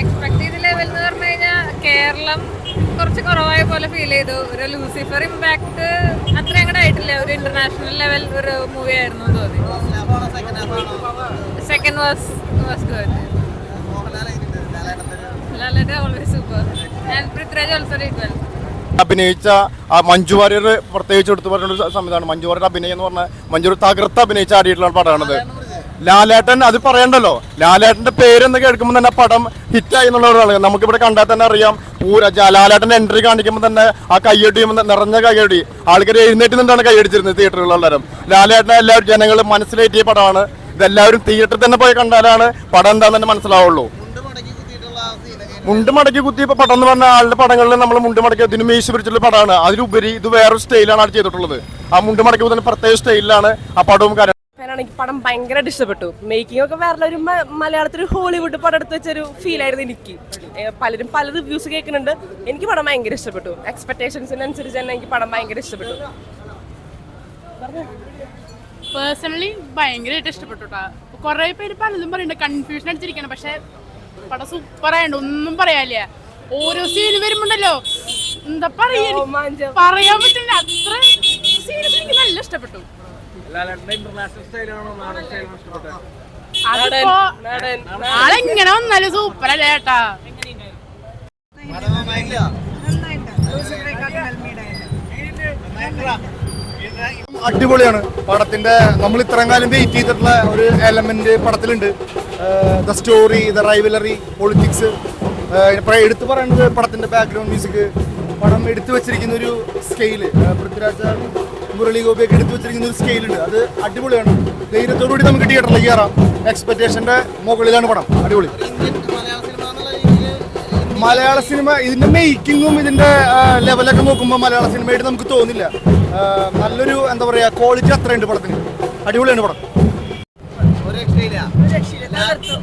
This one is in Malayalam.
എക്സ്പെക്ട് ചെയ്ത ലെവൽ എന്ന് പറഞ്ഞു കഴിഞ്ഞാൽ കേരളം കുറച്ച് കുറവായ പോലെ ഫീൽ ചെയ്തു. ഒരു ലൂസിഫർ ഇമ്പാക്ട് അത്ര അങ്ങോട്ട് ആയിട്ടില്ല. ഒരു ഇന്റർനാഷണൽ ലെവൽ ഒരു മൂവി ആയിരുന്നു തോന്നി. Second was was good always super and Prithviraj also did well അഭിനയിച്ച ആ മഞ്ജു വാര്യർ പ്രത്യേകിച്ച് എടുത്തു പറഞ്ഞ ഒരു സംവിധാനം. മഞ്ജു വാര്യർ അഭിനയം എന്ന് പറഞ്ഞാൽ മഞ്ജു തകർത്ത് അഭിനയിച്ച ആടിയിട്ടുള്ള പടമാണത്. ലാലേട്ടൻ അത് പറയണ്ടല്ലോ. ലാലേട്ടന്റെ പേരെന്ന് കേൾക്കുമ്പോൾ തന്നെ പടം ഹിറ്റായി എന്നുള്ളതാണ് നമുക്കിവിടെ കണ്ടാൽ തന്നെ അറിയാം. പൂര ലാലേട്ടന്റെ എൻട്രി കാണിക്കുമ്പോൾ തന്നെ ആ കയ്യടി നിറഞ്ഞ കയ്യടി. ആൾക്കാർ എഴുന്നേറ്റ് നിന്നാണ് കൈയടിച്ചിരുന്നത് തിയേറ്ററുകളിലെല്ലാവരും ലാലേട്ടനെ എല്ലാവരും ജനങ്ങൾ മനസ്സിലേറ്റിയ പടമാണ്. ഇതെല്ലാവരും തിയേറ്ററിൽ തന്നെ പോയി കണ്ടാലാണ് പടം എന്താന്ന് തന്നെ മനസ്സിലാവുള്ളൂ. മുണ്ട് മടക്കി കുത്തിയപ്പോ പടം എന്ന് പറഞ്ഞ ആളുടെ പടങ്ങളിൽ നമ്മൾ മുണ്ട് മടക്കി ഇതിന് മീശ പിടിച്ചിട്ടുള്ള പടമാണ്. അതിലുപരി ഇത് വേറൊരു സ്റ്റൈലാണ് ആൾ ചെയ്തിട്ടുള്ളത്. ആ മുണ്ട് മടക്കി കുത്തുന്ന പ്രത്യേക സ്റ്റൈലിലാണ് ആ പടവും എനിക്ക് പടം ഭയങ്കരമായിട്ട് ഇഷ്ടപ്പെട്ടു. മേക്കിംഗ് ഒക്കെ വേറെ ഒരു മലയാളത്തിൽ ഹോളിവുഡ് പടം എടുത്ത് വെച്ചൊരു ഫീൽ ആയിരുന്നു എനിക്ക്. പലരും പല റിവ്യൂസ് കേൾക്കുന്നുണ്ട്. എനിക്ക് പടം ഭയങ്കര ഇഷ്ടപ്പെട്ടു. എക്സ്പെക്ടേഷൻസിനനുസരിച്ച് തന്നെ എനിക്ക് പടം ഭയങ്കര ഇഷ്ടപ്പെട്ടു. പേഴ്സണലി ഭയങ്കരമായിട്ട് ഇഷ്ടപ്പെട്ടു കേട്ടോ കുറെ പേര് പലതും പറയുന്നുണ്ട് കൺഫ്യൂഷൻ അടിച്ചിരിക്കണം പക്ഷെ പടം സൂപ്പർ ആയതുകൊണ്ട് ഒന്നും പറയാനില്ല. ഓരോ സീൻ വരുമ്പോണ്ടല്ലോ. എന്താ പറയാ? പറയാൻ പറ്റില്ല. അത്ര സീൻസ് എനിക്ക് നല്ല ഇഷ്ടപ്പെട്ടു. അതിപ്പോ ആളെങ്ങനെ വന്നാലും സൂപ്പറല്ലേ ഏട്ടാ? അടിപൊളിയാണ് പടത്തിന്റെ. നമ്മൾ ഇത്രയും കാലം വെയിറ്റ് ചെയ്തിട്ടുള്ള ഒരു element പടത്തിലുണ്ട്. The story the rivalry politics എടുത്തു പറയുന്നത് പടത്തിന്റെ ബാക്ക്ഗ്രൗണ്ട് മ്യൂസിക് പടം എടുത്തു വെച്ചിരിക്കുന്ന ഒരു സ്കെയിൽ പൃഥ്വിരാജ് മുരളി ഗോപിയൊക്കെ എടുത്തു വെച്ചിരിക്കുന്ന ഒരു സ്കെയിലുണ്ട് അത് അടിപൊളിയാണ്. ധൈര്യത്തോടുകൂടി നമുക്ക് തിയേറ്ററിൽ കയറാം. എക്സ്പെക്ടേഷന്റെ മുകളിലാണ് പടം. അടിപൊളി. മലയാള സിനിമ ഇതിന്റെ മേക്കിങ്ങും ഇതിന്റെ ലെവലൊക്കെ നോക്കുമ്പോൾ മലയാള സിനിമയായിട്ട് നമുക്ക് തോന്നില്ല. നല്ലൊരു എന്താ പറയാ ക്വാളിറ്റി അത്രയുണ്ട് പടത്തിന്. അടിപൊളിയാണ് പടം. ഒരു രക്ഷയില്ല. തകർത്തു